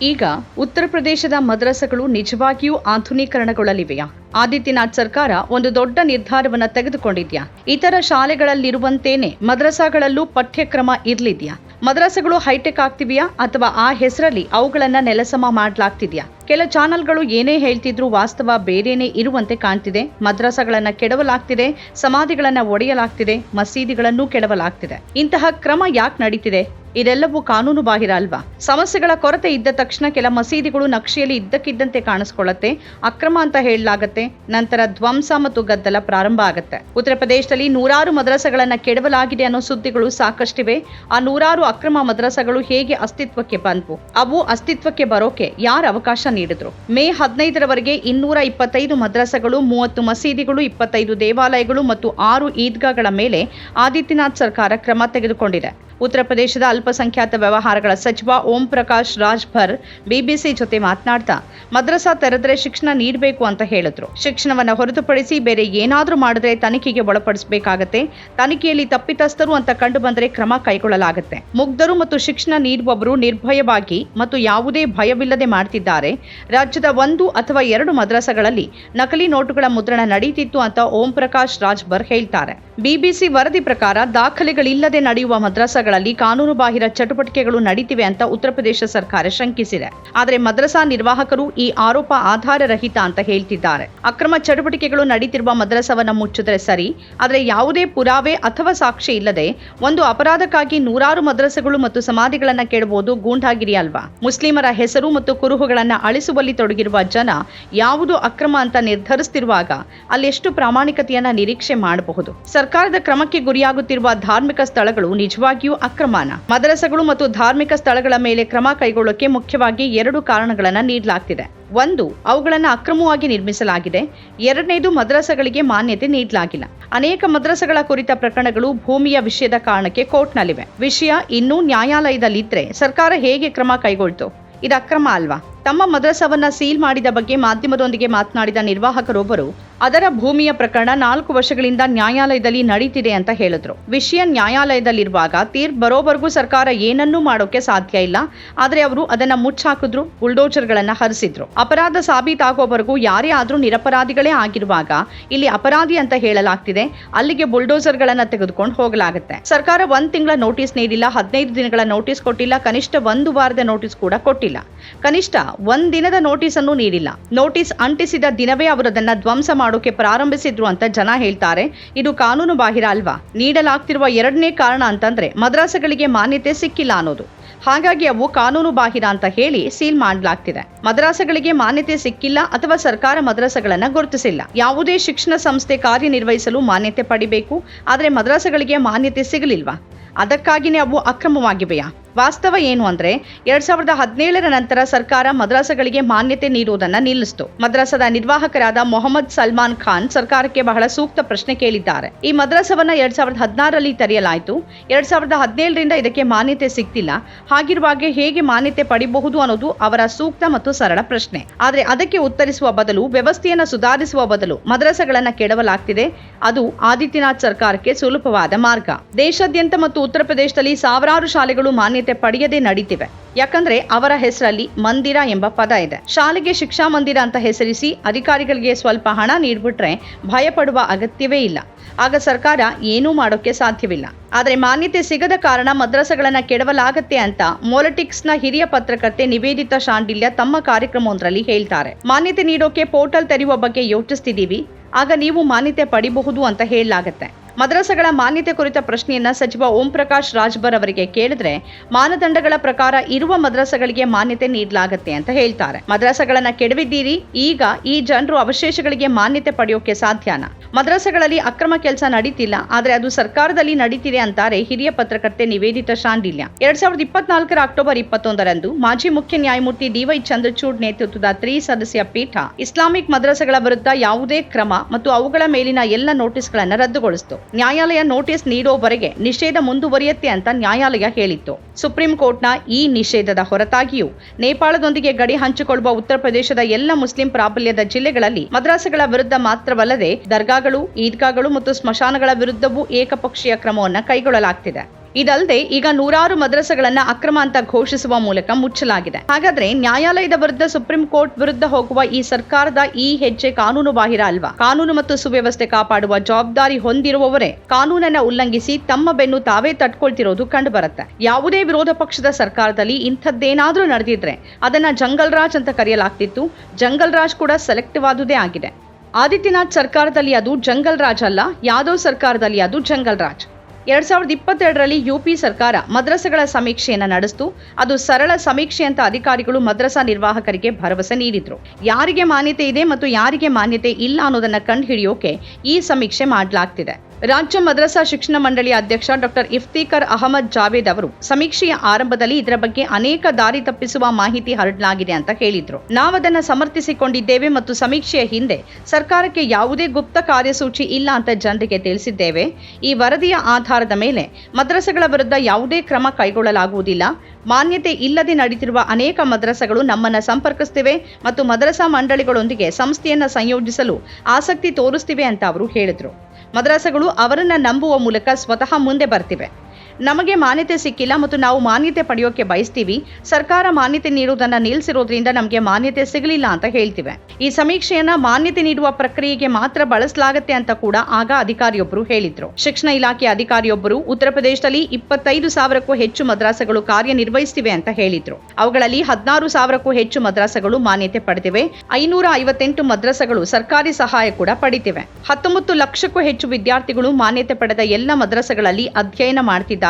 ಈಗ ಉತ್ತರ ಪ್ರದೇಶದ ಮದ್ರಸಗಳು ನಿಜವಾಗಿಯೂ ಆಧುನೀಕರಣಗೊಳ್ಳಲಿವೆಯಾ? ಆದಿತ್ಯನಾಥ್ ಸರ್ಕಾರ ಒಂದು ದೊಡ್ಡ ನಿರ್ಧಾರವನ್ನ ತೆಗೆದುಕೊಂಡಿದ್ಯಾ? ಇತರ ಶಾಲೆಗಳಲ್ಲಿರುವಂತೇನೆ ಮದ್ರಸಾಗಳಲ್ಲೂ ಪಠ್ಯಕ್ರಮ ಇರ್ಲಿದ್ಯಾ? ಮದ್ರಸಗಳು ಹೈಟೆಕ್ ಆಗ್ತಿವೆಯಾ ಅಥವಾ ಆ ಹೆಸರಲ್ಲಿ ಅವುಗಳನ್ನ ನೆಲಸಮ ಮಾಡ್ಲಾಗ್ತಿದ್ಯಾ? ಕೆಲ ಚಾನೆಲ್ಗಳು ಏನೇ ಹೇಳ್ತಿದ್ರು ವಾಸ್ತವ ಬೇರೇನೆ ಇರುವಂತೆ ಕಾಣ್ತಿದೆ. ಮದ್ರಸಗಳನ್ನ ಕೆಡವಲಾಗ್ತಿದೆ, ಸಮಾಧಿಗಳನ್ನ ಒಡೆಯಲಾಗ್ತಿದೆ, ಮಸೀದಿಗಳನ್ನು ಕೆಡವಲಾಗ್ತಿದೆ. ಇಂತಹ ಕ್ರಮ ಯಾಕೆ ನಡೀತಿದೆ? ಇದೆಲ್ಲವೂ ಕಾನೂನು ಬಾಹಿರ ಅಲ್ವಾ? ಸಮಸ್ಯೆಗಳ ಕೊರತೆ ಇದ್ದ ತಕ್ಷಣ ಕೆಲ ಮಸೀದಿಗಳು ನಕ್ಷೆಯಲ್ಲಿ ಇದ್ದಕ್ಕಿದ್ದಂತೆ ಕಾಣಿಸ್ಕೊಳ್ಳುತ್ತೆ, ಅಕ್ರಮ ಅಂತ ಹೇಳಲಾಗತ್ತೆ ನಂತರ ಧ್ವಂಸ ಮತ್ತು ಗದ್ದಲ ಪ್ರಾರಂಭ ಆಗುತ್ತೆ. ಉತ್ತರ ಪ್ರದೇಶದಲ್ಲಿ ನೂರಾರು ಮದ್ರಸಗಳನ್ನ ಕೆಡವಲಾಗಿದೆ ಅನ್ನೋ ಸುದ್ದಿಗಳು ಸಾಕಷ್ಟಿವೆ. ಆ ನೂರಾರು ಅಕ್ರಮ ಮದ್ರಸಗಳು ಹೇಗೆ ಅಸ್ತಿತ್ವಕ್ಕೆ ಬಂದ್ವು? ಅವು ಅಸ್ತಿತ್ವಕ್ಕೆ ಬರೋಕೆ ಯಾರು ಅವಕಾಶ ನೀಡಿದ್ರು? ಮೇ ಹದಿನೈದರವರೆಗೆ ಇನ್ನೂರ ಇಪ್ಪತ್ತೈದು ಮದ್ರಸಗಳು, ಮೂವತ್ತು ಮಸೀದಿಗಳು, ಇಪ್ಪತ್ತೈದು ದೇವಾಲಯಗಳು ಮತ್ತು ಆರು ಈದ್ಗಾಗಳ ಮೇಲೆ ಆದಿತ್ಯನಾಥ್ ಸರ್ಕಾರ ಕ್ರಮ ತೆಗೆದುಕೊಂಡಿದೆ. ಉತ್ತರ ಪ್ರದೇಶದ ಅಲ್ಪಸಂಖ್ಯಾತ ವ್ಯವಹಾರಗಳ ಸಚಿವ ಓಂ ಪ್ರಕಾಶ್ ರಾಜ್ಭರ್, ಬಿಬಿಸಿ ಜೊತೆ ಮಾತನಾಡ್ತಾ ಮದ್ರಸಾ ತೆರೆದ್ರೆ ಶಿಕ್ಷಣ ನೀಡಬೇಕು ಅಂತ ಹೇಳಿದ್ರು. ಶಿಕ್ಷಣವನ್ನ ಹೊರತುಪಡಿಸಿ ಬೇರೆ ಏನಾದರೂ ಮಾಡಿದ್ರೆ ತನಿಖೆಗೆ ಒಳಪಡಿಸಬೇಕಾಗತ್ತೆ. ತನಿಖೆಯಲ್ಲಿ ತಪ್ಪಿತಸ್ಥರು ಅಂತ ಕಂಡು ಬಂದರೆ ಕ್ರಮ ಕೈಗೊಳ್ಳಲಾಗುತ್ತೆ. ಮುಗ್ಧರು ಮತ್ತು ಶಿಕ್ಷಣ ನೀಡುವವರು ನಿರ್ಭಯವಾಗಿ ಮತ್ತು ಯಾವುದೇ ಭಯವಿಲ್ಲದೆ ಮಾಡ್ತಿದ್ದಾರೆ. ರಾಜ್ಯದ ಒಂದು ಅಥವಾ ಎರಡು ಮದ್ರಸಗಳಲ್ಲಿ ನಕಲಿ ನೋಟುಗಳ ಮುದ್ರಣ ನಡೆಯುತ್ತಿತ್ತು ಅಂತ ಓಂ ಪ್ರಕಾಶ್ ರಾಜ್ಭರ್ ಹೇಳ್ತಾರೆ. ಬಿಬಿಸಿ ವರದಿ ಪ್ರಕಾರ ದಾಖಲೆಗಳಿಲ್ಲದೆ ನಡೆಯುವ ಮದ್ರಸಗಳಲ್ಲಿ ಕಾನೂನು ಬಾಹಿರ ಚಟುವಟಿಕೆಗಳು ನಡೀತಿವೆ ಅಂತ ಉತ್ತರ ಪ್ರದೇಶ ಸರ್ಕಾರ ಶಂಕಿಸಿದೆ. ಆದರೆ ಮದ್ರಸಾ ನಿರ್ವಾಹಕರು ಆರೋಪ ಆಧಾರರಹಿತ ಅಂತ ಹೇಳ್ತಿದ್ದಾರೆ. ಅಕ್ರಮ ಚಟುವಟಿಕೆಗಳು ನಡೀತಿರುವ ಮದ್ರಸವನ್ನು ಮುಚ್ಚಿದ್ರೆ ಸರಿ, ಆದರೆ ಯಾವುದೇ ಪುರಾವೆ ಅಥವಾ ಸಾಕ್ಷಿ ಇಲ್ಲದೆ ಒಂದು ಅಪರಾಧಕ್ಕಾಗಿ ನೂರಾರು ಮದ್ರಸಗಳು ಮತ್ತು ಸಮಾಧಿಗಳನ್ನ ಕೇಳಬಹುದು ಗೂಂಡಾಗಿರಿ ಅಲ್ವಾ? ಮುಸ್ಲಿಮರ ಹೆಸರು ಮತ್ತು ಕುರುಹುಗಳನ್ನ ಅಳಿಸುವಲ್ಲಿ ತೊಡಗಿರುವ ಜನ ಯಾವುದು ಅಕ್ರಮ ಅಂತ ನಿರ್ಧರಿಸ್ತಿರುವಾಗ ಅಲ್ಲೆಷ್ಟು ಪ್ರಾಮಾಣಿಕತೆಯನ್ನ ನಿರೀಕ್ಷೆ ಮಾಡಬಹುದು? ಸರ್ಕಾರದ ಕ್ರಮಕ್ಕೆ ಗುರಿಯಾಗುತ್ತಿರುವ ಧಾರ್ಮಿಕ ಸ್ಥಳಗಳು ನಿಜವಾಗಿಯೂ ಅಕ್ರಮಾನ? ಮದ್ರಸಗಳು ಮತ್ತು ಧಾರ್ಮಿಕ ಸ್ಥಳಗಳ ಮೇಲೆ ಕ್ರಮ ಕೈಗೊಳ್ಳೋಕೆ ಮುಖ್ಯವಾಗಿ ಎರಡು ಕಾರಣಗಳನ್ನ ನೀಡಲಾಗ್ತಿದೆ. ಒಂದು, ಅವುಗಳನ್ನು ಅಕ್ರಮವಾಗಿ ನಿರ್ಮಿಸಲಾಗಿದೆ. ಎರಡನೇದು, ಮದ್ರಸಗಳಿಗೆ ಮಾನ್ಯತೆ ನೀಡಲಾಗಿಲ್ಲ. ಅನೇಕ ಮದ್ರಸಗಳ ಕುರಿತ ಪ್ರಕರಣಗಳು ಭೂಮಿಯ ವಿಷಯದ ಕಾರಣಕ್ಕೆ ಕೋರ್ಟ್ನಲ್ಲಿವೆ. ವಿಷಯ ಇನ್ನೂ ನ್ಯಾಯಾಲಯದಲ್ಲಿದ್ದರೆ ಸರ್ಕಾರ ಹೇಗೆ ಕ್ರಮ ಕೈಗೊಳ್ತು? ಇದು ಅಕ್ರಮ ಅಲ್ವಾ? ತಮ್ಮ ಮದ್ರಸವನ್ನ ಸೀಲ್ ಮಾಡಿದ ಬಗ್ಗೆ ಮಾಧ್ಯಮದೊಂದಿಗೆ ಮಾತನಾಡಿದ ನಿರ್ವಾಹಕರೊಬ್ಬರು, ಅದರ ಭೂಮಿಯ ಪ್ರಕರಣ ನಾಲ್ಕು ವರ್ಷಗಳಿಂದ ನ್ಯಾಯಾಲಯದಲ್ಲಿ ನಡೀತಿದೆ ಅಂತ ಹೇಳಿದ್ರು. ವಿಷಯ ನ್ಯಾಯಾಲಯದಲ್ಲಿರುವಾಗ ತೀರ್ ಬರೋವರೆಗೂ ಸರ್ಕಾರ ಏನನ್ನೂ ಮಾಡೋಕೆ ಸಾಧ್ಯ ಇಲ್ಲ. ಆದರೆ ಅವರು ಅದನ್ನ ಮುಚ್ಚಾಕಿದ್ರು, ಬುಲ್ಡೋಜರ್ಗಳನ್ನ ಹರಿಸಿದ್ರು. ಅಪರಾಧ ಸಾಬೀತಾಗೋವರೆಗೂ ಯಾರೇ ಆದರೂ ನಿರಪರಾಧಿಗಳೇ ಆಗಿರುವಾಗ ಇಲ್ಲಿ ಅಪರಾಧಿ ಅಂತ ಹೇಳಲಾಗ್ತಿದೆ. ಅಲ್ಲಿಗೆ ಬುಲ್ಡೋಸರ್ಗಳನ್ನ ತೆಗೆದುಕೊಂಡು ಹೋಗಲಾಗುತ್ತೆ. ಸರ್ಕಾರ ಒಂದ್ ತಿಂಗಳ ನೋಟಿಸ್ ನೀಡಿಲ್ಲ, ಹದಿನೈದು ದಿನಗಳ ನೋಟಿಸ್ ಕೊಟ್ಟಿಲ್ಲ, ಕನಿಷ್ಠ ಒಂದು ವಾರದ ನೋಟಿಸ್ ಕೂಡ ಕೊಟ್ಟಿಲ್ಲ. ಕನಿಷ್ಠ ಒಂದ್ ದಿನದ ನೋಟಿಸ್ ಅನ್ನು ನೀಡಿಲ್ಲ. ನೋಟಿಸ್ ಅಂಟಿಸಿದ ದಿನವೇ ಅವರು ಅದನ್ನ ಧ್ವಂಸ ಮಾಡೋಕೆ ಪ್ರಾರಂಭಿಸಿದ್ರು ಅಂತ ಜನ ಹೇಳ್ತಾರೆ. ಇದು ಕಾನೂನು ಬಾಹಿರ ಅಲ್ವಾ? ನೀಡಲಾಗ್ತಿರುವ ಎರಡನೇ ಕಾರಣ ಅಂತಂದ್ರೆ ಮದ್ರಾಸಗಳಿಗೆ ಮಾನ್ಯತೆ ಸಿಕ್ಕಿಲ್ಲ ಅನ್ನೋದು. ಹಾಗಾಗಿ ಅವು ಕಾನೂನು ಬಾಹಿರ ಅಂತ ಹೇಳಿ ಸೀಲ್ ಮಾಡಲಾಗ್ತಿದೆ. ಮದ್ರಾಸಗಳಿಗೆ ಮಾನ್ಯತೆ ಸಿಕ್ಕಿಲ್ಲ ಅಥವಾ ಸರ್ಕಾರ ಮದ್ರಾಸಗಳನ್ನ ಗುರುತಿಸಿಲ್ಲ. ಯಾವುದೇ ಶಿಕ್ಷಣ ಸಂಸ್ಥೆ ಕಾರ್ಯನಿರ್ವಹಿಸಲು ಮಾನ್ಯತೆ ಪಡಿಬೇಕು. ಆದರೆ ಮದ್ರಾಸಗಳಿಗೆ ಮಾನ್ಯತೆ ಸಿಗಲಿಲ್ವಾ? ಅದಕ್ಕಾಗಿನೇ ಅವು ಅಕ್ರಮವಾಗಿವೆಯಾ? ವಾಸ್ತವ ಏನು ಅಂದ್ರೆ, ಎರಡ್ ಸಾವಿರದ ಹದಿನೇಳರ ನಂತರ ಸರ್ಕಾರ ಮದ್ರಾಸಗಳಿಗೆ ಮಾನ್ಯತೆ ನೀಡುವುದನ್ನ ನಿಲ್ಲಿಸಿತು. ಮದ್ರಾಸದ ನಿರ್ವಾಹಕರಾದ ಮೊಹಮ್ಮದ್ ಸಲ್ಮಾನ್ ಖಾನ್ ಸರ್ಕಾರಕ್ಕೆ ಬಹಳ ಸೂಕ್ತ ಪ್ರಶ್ನೆ ಕೇಳಿದ್ದಾರೆ. ಈ ಮದ್ರಾಸವನ್ನ ಎರಡ್ ಸಾವಿರದ ಹದಿನಾರರಲ್ಲಿ ತೆರೆಯಲಾಯಿತು. ಎರಡ್ ಸಾವಿರದ ಹದಿನೇಳರಿಂದ ಇದಕ್ಕೆ ಮಾನ್ಯತೆ ಸಿಗ್ತಿಲ್ಲ. ಹಾಗಿರುವಾಗ ಹೇಗೆ ಮಾನ್ಯತೆ ಪಡಿಬಹುದು ಅನ್ನೋದು ಅವರ ಸೂಕ್ತ ಮತ್ತು ಸರಳ ಪ್ರಶ್ನೆ. ಆದರೆ ಅದಕ್ಕೆ ಉತ್ತರಿಸುವ ಬದಲು, ವ್ಯವಸ್ಥೆಯನ್ನ ಸುಧಾರಿಸುವ ಬದಲು ಮದ್ರಸಗಳನ್ನ ಕೆಡವಲಾಗ್ತಿದೆ. ಅದು ಆದಿತ್ಯನಾಥ್ ಸರ್ಕಾರಕ್ಕೆ ಸುಲಭವಾದ ಮಾರ್ಗ. ದೇಶಾದ್ಯಂತ ಮತ್ತು ಉತ್ತರ ಪ್ರದೇಶದಲ್ಲಿ ಸಾವಿರಾರು ಶಾಲೆಗಳು ಮಾನ್ಯತೆ ಪಡೆಯದೆ ನಡೀತಿವೆ. ಯಾಕಂದ್ರೆ ಅವರ ಹೆಸರಲ್ಲಿ ಮಂದಿರ ಎಂಬ ಪದ ಇದೆ. ಶಾಲೆಗೆ ಶಿಕ್ಷಾ ಮಂದಿರ ಅಂತ ಹೆಸರಿಸಿ ಅಧಿಕಾರಿಗಳಿಗೆ ಸ್ವಲ್ಪ ಹಣ ನೀಡ್ಬಿಟ್ರೆ ಭಯ ಪಡುವ ಅಗತ್ಯವೇ ಇಲ್ಲ. ಆಗ ಸರ್ಕಾರ ಏನೂ ಮಾಡೋಕೆ ಸಾಧ್ಯವಿಲ್ಲ. ಆದರೆ ಮಾನ್ಯತೆ ಸಿಗದ ಕಾರಣ ಮದ್ರಸಗಳನ್ನು ಕೆಡವಲಾಗತ್ತೆ ಅಂತ ಮೊಲಿಟಿಕ್ಸ್ನ ಹಿರಿಯ ಪತ್ರಕರ್ತೆ ನಿವೇದಿತಾ ಶಾಂಡಿಲ್ಯ ತಮ್ಮ ಕಾರ್ಯಕ್ರಮವೊಂದರಲ್ಲಿ ಹೇಳ್ತಾರೆ. ಮಾನ್ಯತೆ ನೀಡೋಕೆ ಪೋರ್ಟಲ್ ತೆರೆಯುವ ಬಗ್ಗೆ ಯೋಚಿಸ್ತಿದ್ದೀವಿ. ಆಗ ನೀವು ಮಾನ್ಯತೆ ಪಡಿಬಹುದು ಅಂತ ಹೇಳಲಾಗತ್ತೆ. ಮದ್ರಸಗಳ ಮಾನ್ಯತೆ ಕುರಿತ ಪ್ರಶ್ನೆಯನ್ನ ಸಚಿವ ಓಂ ಪ್ರಕಾಶ್ ರಾಜ್ಭರ್ ಅವರಿಗೆ ಕೇಳಿದ್ರೆ ಮಾನದಂಡಗಳ ಪ್ರಕಾರ ಇರುವ ಮದ್ರಸಗಳಿಗೆ ಮಾನ್ಯತೆ ನೀಡಲಾಗುತ್ತೆ ಅಂತ ಹೇಳ್ತಾರೆ. ಮದ್ರಸಗಳನ್ನ ಕೆಡವಿದ್ದೀರಿ, ಈಗ ಈ ಜನರು ಅವಶೇಷಗಳಿಗೆ ಮಾನ್ಯತೆ ಪಡೆಯೋಕೆ ಸಾಧ್ಯನ? ಮದ್ರಸಗಳಲ್ಲಿ ಅಕ್ರಮ ಕೆಲಸ ನಡೀತಿಲ್ಲ, ಆದ್ರೆ ಅದು ಸರ್ಕಾರದಲ್ಲಿ ನಡೀತಿದೆ ಅಂತಾರೆ ಹಿರಿಯ ಪತ್ರಕರ್ತೆ ನಿವೇದಿತ ಶಾಂಡಿಲ್ಯ. ಎರಡ್ ಸಾವಿರದ ಇಪ್ಪತ್ನಾಲ್ಕರ ಅಕ್ಟೋಬರ್ ಇಪ್ಪತ್ತೊಂದರಂದು ಮಾಜಿ ಮುಖ್ಯ ನ್ಯಾಯಮೂರ್ತಿ ಡಿವೈ ಚಂದ್ರಚೂಡ್ ನೇತೃತ್ವದ ತ್ರಿ ಸದಸ್ಯ ಪೀಠ ಇಸ್ಲಾಮಿಕ್ ಮದ್ರಸಗಳ ವಿರುದ್ಧ ಯಾವುದೇ ಕ್ರಮ ಮತ್ತು ಅವುಗಳ ಮೇಲಿನ ಎಲ್ಲ ನೋಟಿಸ್ಗಳನ್ನು ರದ್ದುಗೊಳಿಸಿತು. ನ್ಯಾಯಾಲಯ ನೋಟಿಸ್ ನೀಡೋವರೆಗೆ ನಿಷೇಧ ಮುಂದುವರಿಯುತ್ತೆ ಅಂತ ನ್ಯಾಯಾಲಯ ಹೇಳಿತ್ತು. ಸುಪ್ರೀಂ ಕೋರ್ಟ್ನ ಈ ನಿಷೇಧದ ಹೊರತಾಗಿಯೂ ನೇಪಾಳದೊಂದಿಗೆ ಗಡಿ ಹಂಚಿಕೊಳ್ಳುವ ಉತ್ತರ ಪ್ರದೇಶದ ಎಲ್ಲ ಮುಸ್ಲಿಂ ಪ್ರಾಬಲ್ಯದ ಜಿಲ್ಲೆಗಳಲ್ಲಿ ಮದ್ರಾಸಗಳ ವಿರುದ್ಧ ಮಾತ್ರವಲ್ಲದೆ ದರ್ಗಾಗಳು, ಈದ್ಗಾಗಳು ಮತ್ತು ಸ್ಮಶಾನಗಳ ವಿರುದ್ಧವೂ ಏಕಪಕ್ಷೀಯ ಕ್ರಮವನ್ನು ಕೈಗೊಳ್ಳಲಾಗ್ತಿದೆ. ಇದಲ್ಲದೆ ಈಗ ನೂರಾರು ಮದ್ರಸಗಳನ್ನ ಅಕ್ರಮ ಅಂತ ಘೋಷಿಸುವ ಮೂಲಕ ಮುಚ್ಚಲಾಗಿದೆ. ಹಾಗಾದ್ರೆ ನ್ಯಾಯಾಲಯದ ವಿರುದ್ಧ ಸುಪ್ರೀಂ ಕೋರ್ಟ್ ವಿರುದ್ಧ ಹೋಗುವ ಈ ಸರ್ಕಾರದ ಈ ಹೆಜ್ಜೆ ಕಾನೂನು ಬಾಹಿರ ಅಲ್ವಾ? ಕಾನೂನು ಮತ್ತು ಸುವ್ಯವಸ್ಥೆ ಕಾಪಾಡುವ ಜವಾಬ್ದಾರಿ ಹೊಂದಿರುವವರೇ ಕಾನೂನನ್ನ ಉಲ್ಲಂಘಿಸಿ ತಮ್ಮ ಬೆನ್ನು ತಾವೇ ತಟ್ಕೊಳ್ತಿರೋದು ಕಂಡುಬರುತ್ತೆ. ಯಾವುದೇ ವಿರೋಧ ಪಕ್ಷದ ಸರ್ಕಾರದಲ್ಲಿ ಇಂಥದ್ದೇನಾದ್ರೂ ನಡೆದಿದ್ರೆ ಅದನ್ನ ಜಂಗಲ್ ರಾಜ್ ಅಂತ ಕರೆಯಲಾಗ್ತಿತ್ತು. ಜಂಗಲ್ ರಾಜ್ ಕೂಡ ಸೆಲೆಕ್ಟಿವ್ ಆದುದೇ ಆಗಿದೆ. ಆದಿತ್ಯನಾಥ್ ಸರ್ಕಾರದಲ್ಲಿ ಅದು ಜಂಗಲ್ ರಾಜ್ ಅಲ್ಲ, ಯಾದವ್ ಸರ್ಕಾರದಲ್ಲಿ ಅದು ಜಂಗಲ್ ರಾಜ್ ಎರಡ್ ಸಾವಿರದ ಇಪ್ಪತ್ತೆರಡರಲ್ಲಿ ಯುಪಿ ಸರ್ಕಾರ ಮದ್ರಸೆಗಳ ಸಮೀಕ್ಷೆಯನ್ನು ನಡೆಸಿತು. ಅದು ಸರಳ ಸಮೀಕ್ಷೆ ಅಂತ ಅಧಿಕಾರಿಗಳು ಮದ್ರಸಾ ನಿರ್ವಾಹಕರಿಗೆ ಭರವಸೆ ನೀಡಿದ್ರು. ಯಾರಿಗೆ ಮಾನ್ಯತೆ ಇದೆ ಮತ್ತು ಯಾರಿಗೆ ಮಾನ್ಯತೆ ಇಲ್ಲ ಅನ್ನೋದನ್ನ ಕಂಡುಹಿಡಿಯೋಕೆ ಈ ಸಮೀಕ್ಷೆ ಮಾಡಲಾಗ್ತಿದೆ. ರಾಜ್ಯ ಮದ್ರಸಾ ಶಿಕ್ಷಣ ಮಂಡಳಿಯ ಅಧ್ಯಕ್ಷ ಡಾಕ್ಟರ್ ಇಫ್ತಿಕರ್ ಅಹಮದ್ ಜಾವೇದ್ ಅವರು ಸಮೀಕ್ಷೆಯ ಆರಂಭದಲ್ಲಿ ಇದರ ಬಗ್ಗೆ ಅನೇಕ ದಾರಿ ತಪ್ಪಿಸುವ ಮಾಹಿತಿ ಹರಡಲಾಗಿದೆ ಅಂತ ಹೇಳಿದ್ರು. ನಾವದನ್ನು ಸಮರ್ಥಿಸಿಕೊಂಡಿದ್ದೇವೆ ಮತ್ತು ಸಮೀಕ್ಷೆಯ ಹಿಂದೆ ಸರ್ಕಾರಕ್ಕೆ ಯಾವುದೇ ಗುಪ್ತ ಕಾರ್ಯಸೂಚಿ ಇಲ್ಲ ಅಂತ ಜನರಿಗೆ ತಿಳಿಸಿದ್ದೇವೆ. ಈ ವರದಿಯ ಆಧಾರದ ಮೇಲೆ ಮದ್ರಸೆಗಳ ವಿರುದ್ಧ ಯಾವುದೇ ಕ್ರಮ ಕೈಗೊಳ್ಳಲಾಗುವುದಿಲ್ಲ. ಮಾನ್ಯತೆ ಇಲ್ಲದೆ ನಡೆಯುತ್ತಿರುವ ಅನೇಕ ಮದ್ರಸಗಳು ನಮ್ಮನ್ನು ಸಂಪರ್ಕಿಸ್ತಿವೆ ಮತ್ತು ಮದ್ರಸಾ ಮಂಡಳಿಗಳೊಂದಿಗೆ ಸಂಸ್ಥೆಯನ್ನು ಸಂಯೋಜಿಸಲು ಆಸಕ್ತಿ ತೋರಿಸ್ತಿವೆ ಅಂತ ಅವರು ಹೇಳಿದರು. ಮದ್ರಸಗಳು ಅವರನ್ನು ನಂಬುವ ಮೂಲಕ ಸ್ವತಃ ಮುಂದೆ ಬರ್ತಿವೆ. ನಮಗೆ ಮಾನ್ಯತೆ ಸಿಕ್ಕಿಲ್ಲ ಮತ್ತು ನಾವು ಮಾನ್ಯತೆ ಪಡೆಯೋಕೆ ಬಯಸ್ತೀವಿ. ಸರ್ಕಾರ ಮಾನ್ಯತೆ ನೀಡುವುದನ್ನು ನಿಲ್ಲಿಸಿರೋದ್ರಿಂದ ನಮಗೆ ಮಾನ್ಯತೆ ಸಿಗಲಿಲ್ಲ ಅಂತ ಹೇಳ್ತಿವೆ. ಈ ಸಮೀಕ್ಷೆಯನ್ನ ಮಾನ್ಯತೆ ನೀಡುವ ಪ್ರಕ್ರಿಯೆಗೆ ಮಾತ್ರ ಬಳಸಲಾಗತ್ತೆ ಅಂತ ಕೂಡ ಆಗ ಅಧಿಕಾರಿಯೊಬ್ಬರು ಹೇಳಿದ್ರು. ಶಿಕ್ಷಣ ಇಲಾಖೆ ಅಧಿಕಾರಿಯೊಬ್ಬರು ಉತ್ತರ ಪ್ರದೇಶದಲ್ಲಿ ಇಪ್ಪತ್ತೈದು ಸಾವಿರಕ್ಕೂ ಹೆಚ್ಚು ಮದ್ರಾಸಗಳು ಕಾರ್ಯನಿರ್ವಹಿಸುತ್ತಿವೆ ಅಂತ ಹೇಳಿದ್ರು. ಅವುಗಳಲ್ಲಿ ಹದಿನಾರು ಸಾವಿರಕ್ಕೂ ಹೆಚ್ಚು ಮದ್ರಾಸಗಳು ಮಾನ್ಯತೆ ಪಡೆದಿವೆ. ಐನೂರ ಐವತ್ತೆಂಟು ಮದ್ರಾಸಗಳು ಸರ್ಕಾರಿ ಸಹಾಯ ಕೂಡ ಪಡಿತಿವೆ. ಹತ್ತೊಂಬತ್ತು ಲಕ್ಷಕ್ಕೂ ಹೆಚ್ಚು ವಿದ್ಯಾರ್ಥಿಗಳು ಮಾನ್ಯತೆ ಪಡೆದ ಎಲ್ಲ ಮದ್ರಾಸಗಳಲ್ಲಿ ಅಧ್ಯಯನ ಮಾಡ್ತಿದ್ದಾರೆ.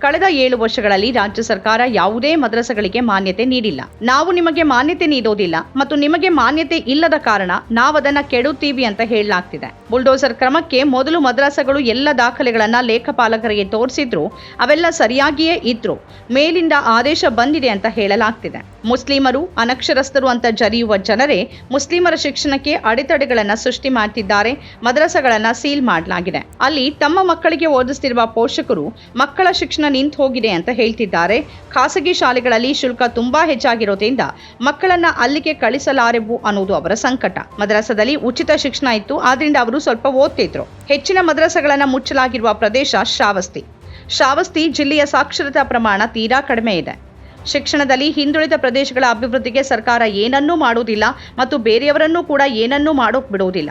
ಕಳೆದ ಏಳು ವರ್ಷಗಳಲ್ಲಿ ರಾಜ್ಯ ಸರ್ಕಾರ ಯಾವುದೇ ಮದ್ರಸಗಳಿಗೆ ಮಾನ್ಯತೆ ನೀಡಿಲ್ಲ. ನಾವು ನಿಮಗೆ ಮಾನ್ಯತೆ ನೀಡೋದಿಲ್ಲ ಮತ್ತು ನಿಮಗೆ ಮಾನ್ಯತೆ ಇಲ್ಲದ ಕಾರಣ ನಾವದನ್ನ ಕೆಡುತ್ತೀವಿ ಅಂತ ಹೇಳಲಾಗ್ತಿದೆ. ಬುಲ್ಡೋಸರ್ ಕ್ರಮಕ್ಕೆ ಮೊದಲು ಮದ್ರಸಗಳು ಎಲ್ಲ ದಾಖಲೆಗಳನ್ನ ಲೇಖಪಾಲಕರಿಗೆ ತೋರಿಸಿದ್ರು, ಅವೆಲ್ಲ ಸರಿಯಾಗಿಯೇ ಇದ್ರು. ಮೇಲಿಂದ ಆದೇಶ ಬಂದಿದೆ ಅಂತ ಹೇಳಲಾಗ್ತಿದೆ. ಮುಸ್ಲಿಮರು, ಅನಕ್ಷರಸ್ಥರು ಅಂತ ಜರಿಯುವ ಜನರೇ ಮುಸ್ಲಿಮರ ಶಿಕ್ಷಣಕ್ಕೆ ಅಡೆತಡೆಗಳನ್ನ ಸೃಷ್ಟಿ ಮಾಡ್ತಿದ್ದಾರೆ, ಮದ್ರಸಗಳನ್ನ ಸೀಲ್ ಮಾಡಲಾಗಿದೆ. ಅಲ್ಲಿ ತಮ್ಮ ಮಕ್ಕಳಿಗೆ ಓದಿಸ್ತಿರುವ ಪೋಷಕರು ಮಕ್ಕಳ ಶಿಕ್ಷಣ ನಿಂತು ಹೋಗಿದೆ ಅಂತ ಹೇಳ್ತಿದ್ದಾರೆ. ಖಾಸಗಿ ಶಾಲೆಗಳಲ್ಲಿ ಶುಲ್ಕ ತುಂಬಾ ಹೆಚ್ಚಾಗಿರೋದ್ರಿಂದ ಮಕ್ಕಳನ್ನ ಅಲ್ಲಿಗೆ ಕಳಿಸಲಾರೆವು ಅನ್ನೋದು ಅವರ ಸಂಕಟ. ಮದ್ರಸದಲ್ಲಿ ಉಚಿತ ಶಿಕ್ಷಣ ಇತ್ತು, ಆದ್ರಿಂದ ಅವರು ಸ್ವಲ್ಪ ಓದ್ತಿದ್ರು. ಹೆಚ್ಚಿನ ಮದ್ರಾಸಗಳನ್ನ ಮುಚ್ಚಲಾಗಿರುವ ಪ್ರದೇಶ ಶ್ರಾವಸ್ತಿ. ಶ್ರಾವಸ್ತಿ ಜಿಲ್ಲೆಯ ಸಾಕ್ಷರತಾ ಪ್ರಮಾಣ ತೀರಾ ಕಡಿಮೆ ಇದೆ. ಶಿಕ್ಷಣದಲ್ಲಿ ಹಿಂದುಳಿದ ಪ್ರದೇಶಗಳ ಅಭಿವೃದ್ಧಿಗೆ ಸರ್ಕಾರ ಏನನ್ನೂ ಮಾಡುವುದಿಲ್ಲ ಮತ್ತು ಬೇರೆಯವರನ್ನೂ ಕೂಡ ಏನನ್ನೂ ಮಾಡೋಕ್ ಬಿಡುವುದಿಲ್ಲ